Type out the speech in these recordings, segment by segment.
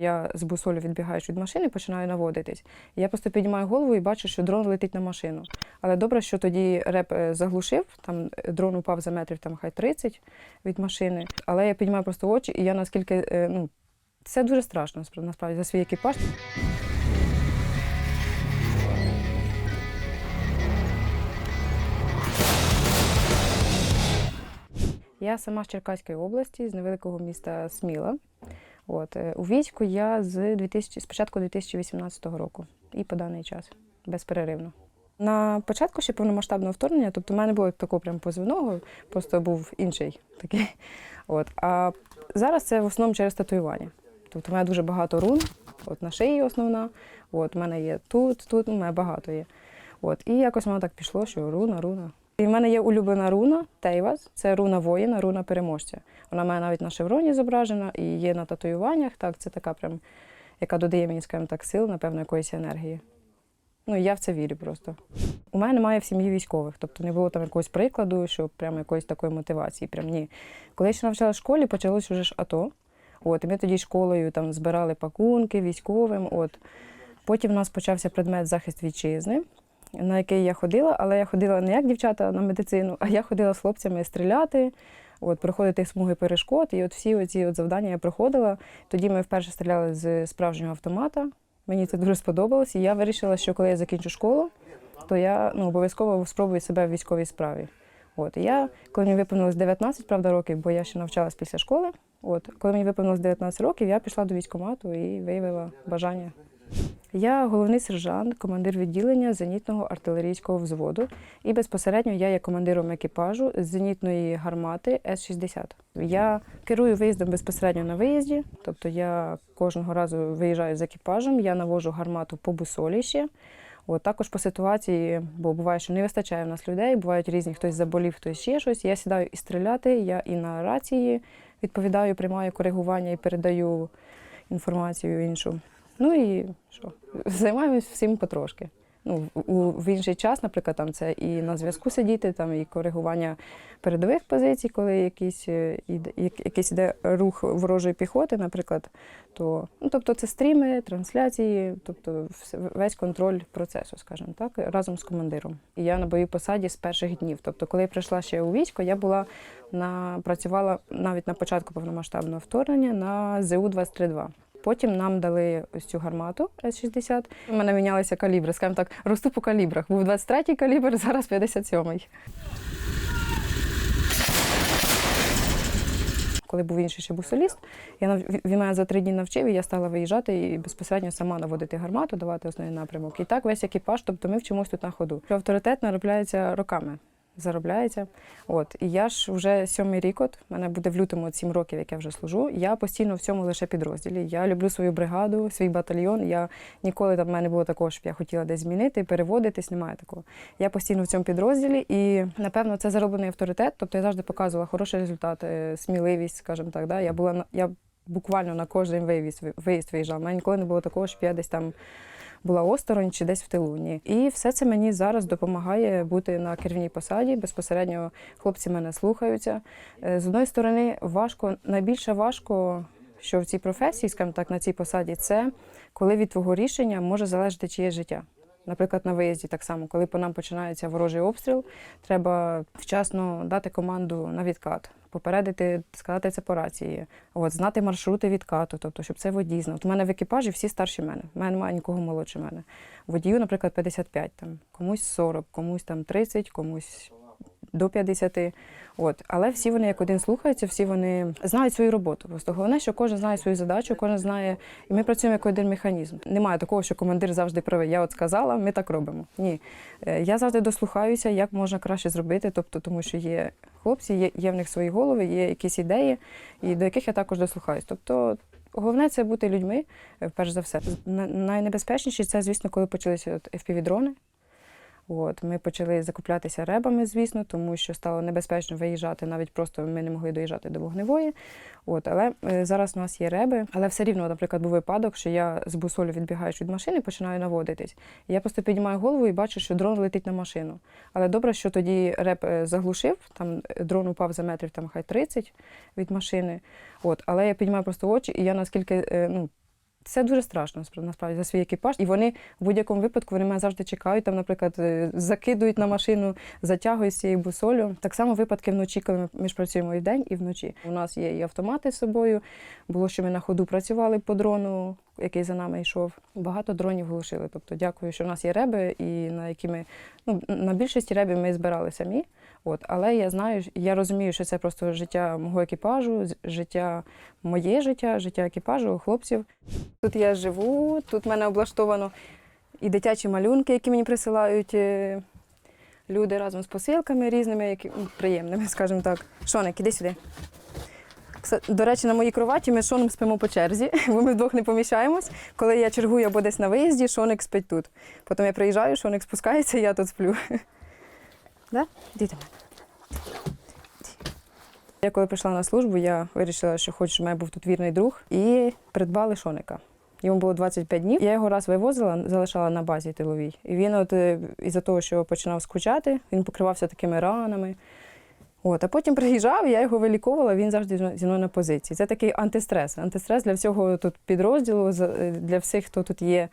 Я з бусолю відбігаючи від машини, починаю наводитись. Я просто піднімаю голову і бачу, що дрон летить на машину. Але добре, що тоді реп е, заглушив, там е, дрон упав за метрів там хай 30 від машини. Але я піднімаю просто очі, і я наскільки е, ну це дуже страшно насправ- насправді за свій екіпаж. Я сама з Черкаської області, з невеликого міста Сміла. От, е, у війську я з 2000, з початку 2018 року і по даний час, безперервно. На початку ще повномасштабного вторгнення, тобто в мене було такого прям позивного, просто був інший такий. От. А зараз це в основному через татуювання. Тобто в мене дуже багато рун, от на шиї основна, от, в мене є тут, тут, в мене багато є. От. І якось воно так пішло, що руна, руна. І в мене є улюблена руна Тейвас, це руна воїна, руна переможця. Вона мене навіть на шевроні зображена і є на татуюваннях. Так, це така прям, яка додає мені, скажімо так, сил, напевно, якоїсь енергії. Ну, я в це вірю просто. У мене немає в сім'ї військових, тобто не було там якогось прикладу, що прямо якоїсь такої мотивації. Прям ні. Коли я ще навчалася в школі, почалось вже ж АТО. От, і ми тоді школою там збирали пакунки військовим. От. Потім у нас почався предмет захист вітчизни, на який я ходила, але я ходила не як дівчата на медицину, а я ходила з хлопцями стріляти, от, проходити смуги перешкод. І от всі оці от завдання я проходила. Тоді ми вперше стріляли з справжнього автомата. Мені це дуже сподобалось. І я вирішила, що коли я закінчу школу, то я ну, обов'язково спробую себе в військовій справі. От я, коли мені виповнилось 19, правда, років, бо я ще навчалась після школи. От коли мені виповнилось 19 років, я пішла до військкомату і виявила бажання. Я головний сержант, командир відділення зенітного артилерійського взводу. І безпосередньо я є командиром екіпажу зенітної гармати С-60. Я керую виїздом безпосередньо на виїзді, тобто я кожного разу виїжджаю з екіпажем, я навожу гармату по бусолі ще. От, також по ситуації, бо буває, що не вистачає в нас людей, бувають різні, хтось заболів, хтось ще щось. Я сідаю і стріляти, я і на рації відповідаю, приймаю коригування і передаю інформацію іншу. Ну і що? Займаємось всім потрошки. Ну, у, в інший час, наприклад, там це і на зв'язку сидіти, там і коригування передових позицій, коли якийсь, е, іде- як- якийсь іде рух ворожої піхоти, наприклад, то ну, тобто це стріми, трансляції, тобто весь контроль процесу, скажімо так, разом з командиром. І я на бойовій посаді з перших днів. Тобто, коли я прийшла ще у військо, я була на працювала навіть на початку повномасштабного вторгнення на ЗУ 232 Потім нам дали ось цю гармату С-60. У мене мінялися калібри, скажімо так, росту по калібрах. Був 23-й калібр, зараз 57-й. Коли був інший ще був соліст, я він мене за три дні навчив, і я стала виїжджати і безпосередньо сама наводити гармату, давати основний напрямок. І так весь екіпаж, тобто ми вчимось тут на ходу. Авторитет наробляється роками. Заробляється. От. І я ж вже сьомий рік, от, мене буде в лютому от сім років, як я вже служу. Я постійно в цьому лише підрозділі. Я люблю свою бригаду, свій батальйон. Я ніколи там в мене не було такого, щоб я хотіла десь змінити, переводитись, немає такого. Я постійно в цьому підрозділі, і напевно це зароблений авторитет. Тобто я завжди показувала хороший результат, сміливість, скажімо так. Да? Я була я буквально на кожен виїзд, виїзд виїжджала. У мене ніколи не було такого, щоб я десь там була осторонь чи десь в тилуні. І все це мені зараз допомагає бути на керівній посаді. Безпосередньо хлопці мене слухаються. Е, З одної сторони, важко, найбільше важко, що в цій професії, скажімо так, на цій посаді, це коли від твого рішення може залежати чиє життя. Наприклад, на виїзді так само, коли по нам починається ворожий обстріл, треба вчасно дати команду на відкат, попередити, сказати це по рації, от, знати маршрути відкату, тобто, щоб це водій знав. У мене в екіпажі всі старші мене. У мене немає нікого молодше мене. Водію, наприклад, 55, там, комусь 40, комусь там 30, комусь до 50. От. Але всі вони як один слухаються, всі вони знають свою роботу. Просто головне, що кожен знає свою задачу, кожен знає, і ми працюємо як один механізм. Немає такого, що командир завжди правий. Я от сказала, ми так робимо. Ні. Е, Я завжди дослухаюся, як можна краще зробити, тобто, тому що є хлопці, є, є в них свої голови, є якісь ідеї, і до яких я також дослухаюсь. Тобто, головне це бути людьми, е, перш за все. Найнебезпечніше це, звісно, коли почалися от FPV-дрони. От, ми почали закуплятися ребами, звісно, тому що стало небезпечно виїжджати, навіть просто ми не могли доїжджати до вогневої. От, але е, зараз у нас є реби. Але все рівно, наприклад, був випадок, що я з бусолю відбігаючи від машини, починаю наводитись. Я просто піднімаю голову і бачу, що дрон летить на машину. Але добре, що тоді реп е, заглушив, там е, дрон упав за метрів там хай 30 від машини. От, але я піднімаю просто очі, і я наскільки ну, Це дуже страшно спра- насправді за свій екіпаж. І вони в будь-якому випадку вони мене завжди чекають. Там, наприклад, е, закидують на машину, затягують з цією бусолю. Так само випадки вночі, коли ми, ми ж працюємо і вдень, і вночі. У нас є і автомати з собою. Було, що ми на ходу працювали по дрону, який за нами йшов. Багато дронів глушили. Тобто, дякую, що в нас є реби, і на які ми ну на більшості ребів ми збирали самі. От, але я знаю, я розумію, що це просто життя мого екіпажу, життя моє життя, життя екіпажу, хлопців. Тут я живу, тут в мене облаштовано і дитячі малюнки, які мені присилають е, люди разом з посилками різними, які приємними, скажімо так. Шоник, іди сюди. До речі, на моїй кроваті ми з Шоном спимо по черзі, бо ми вдвох не поміщаємось. Коли я чергую або десь на виїзді, Шоник спить тут. Потім я приїжджаю, Шоник спускається, я тут сплю. Да? Іди. Я коли прийшла на службу, я вирішила, що хочу, щоб в мене був тут вірний друг, і придбали шоника. Йому було 25 днів. Я його раз вивозила, залишала на базі тиловій. І він, от е, із-за того, що починав скучати, він покривався такими ранами. От, а потім приїжджав, я його виліковувала, він завжди зі мною- на позиції. Це такий антистрес. Антистрес для всього тут підрозділу, е, для всіх, хто тут є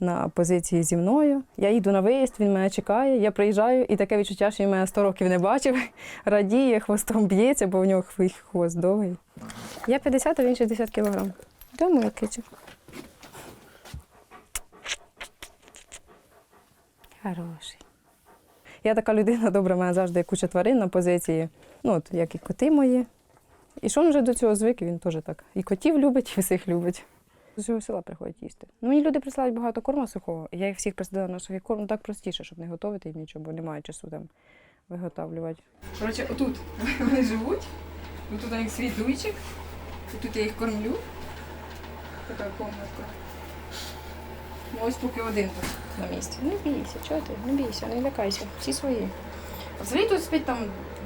на позиції зі мною. Я їду на виїзд, він мене чекає, я приїжджаю, і таке відчуття, що він мене 100 років не бачив, радіє, хвостом б'ється, бо в нього хвост довгий. Я 50, а він 60 кілограм. Думаю, кицю. Хороший. Я така людина добра, в мене завжди куча тварин на позиції, ну, от, як і коти мої. І що він вже до цього звик, він теж так. І котів любить, і всіх любить. З цього села приходять їсти. Ну, мені люди присилають багато корму сухого. Я їх всіх присадила на сухий корм, ну так простіше, щоб не готувати їм нічого, бо немає часу там виготовлювати. Коротше, отут вони живуть, тут у них свій дуйчик, тут я їх кормлю. Така комнатка. Ну, ось поки один тут на місці. Не бійся, чого ти? Не бійся, не лякайся. Всі свої. Взагалі тут спить там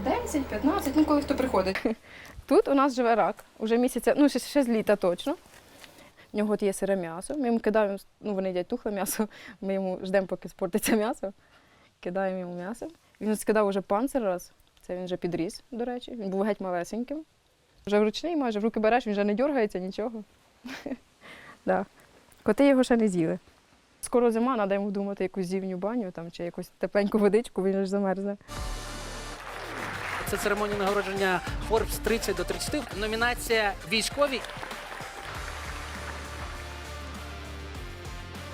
10, 15, ну коли хто приходить. Тут у нас живе рак. Уже місяця, ну ще, ще з літа точно. В нього от є сире м'ясо. Ми йому кидаємо, ну вони їдять тухле м'ясо, ми йому ждемо, поки спортиться м'ясо. Кидаємо йому м'ясо. Він скидав уже панцир раз. Це він вже підріс, до речі. Він був геть малесеньким. Вже вручний майже, в руки береш, він вже не дергається, нічого. да. Коти його ще не з'їли. Скоро зима, треба йому думати якусь зимню баню там, чи якусь тепленьку водичку, він ж замерзне. Це церемонія нагородження Forbes 30 до 30. Номінація військові.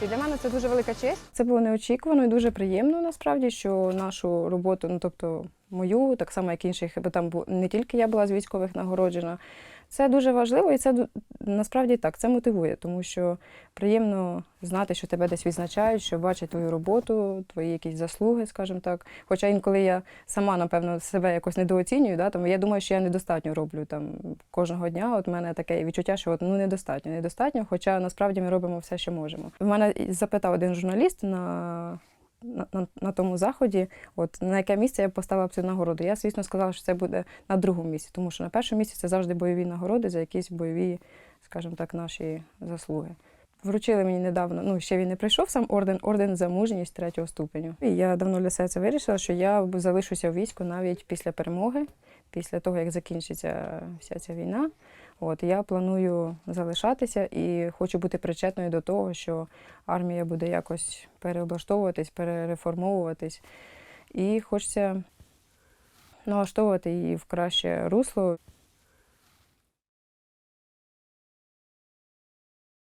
І для мене це дуже велика честь. Це було неочікувано і дуже приємно насправді, що нашу роботу, ну тобто мою, так само як інших, бо там не тільки я була з військових нагороджена. Це дуже важливо, і це насправді так, це мотивує, тому що приємно знати, що тебе десь відзначають, що бачать твою роботу, твої якісь заслуги, скажімо так. Хоча інколи я сама, напевно, себе якось недооцінюю, да, тому я думаю, що я недостатньо роблю там кожного дня. От в мене таке відчуття, що от, ну недостатньо, недостатньо, хоча насправді ми робимо все, що можемо. В мене запитав один журналіст на. На, на, на тому заході, от на яке місце я поставила б цю нагороду. Я, звісно, сказала, що це буде на другому місці, тому що на першому місці це завжди бойові нагороди за якісь бойові, скажімо так, наші заслуги. Вручили мені недавно, ну ще він не прийшов сам орден, орден за мужність третього ступеню. І я давно для себе це вирішила, що я залишуся в війську навіть після перемоги, після того, як закінчиться вся ця війна. От я планую залишатися і хочу бути причетною до того, що армія буде якось переоблаштовуватись, перереформовуватись. І хочеться налаштовувати її в краще русло.